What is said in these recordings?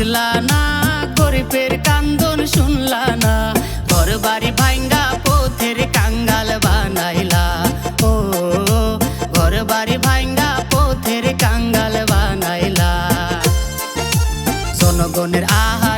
বুঝলা না গরিবের কান্দন শুনলা না ঘর বাড়ি ভাঙ্গা পথের কাঙ্গাল বানাইলা। ও ঘর বাড়ি ভাঙ্গা পথের কাঙ্গাল বানাইলা। জনগণের আহার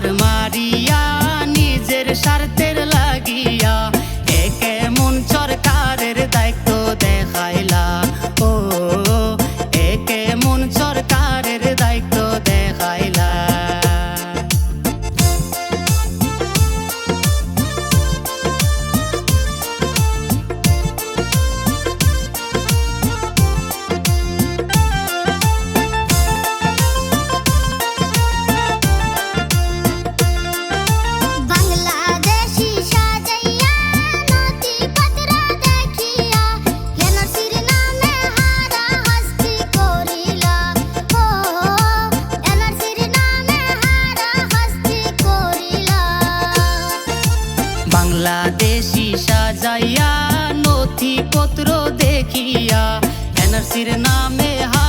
सिर नामे हाँ।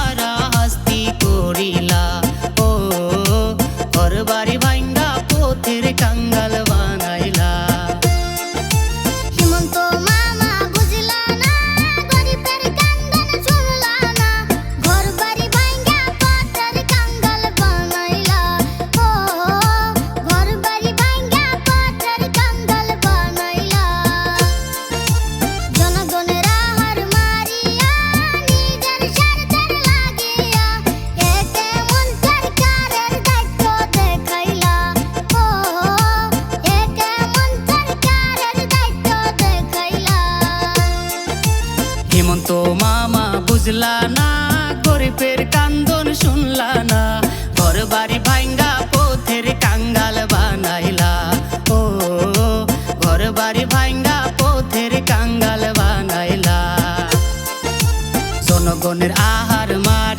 বুঝলা না গরিবের কান্দন শুনলা না। ঘর বাড়ি ভাঙ্গা পথের কাঙ্গাল বানাইলা। ও ঘর বাড়ি ভাঙ্গা পথের কাঙ্গাল বানাইলা। জনগণের আহার মারি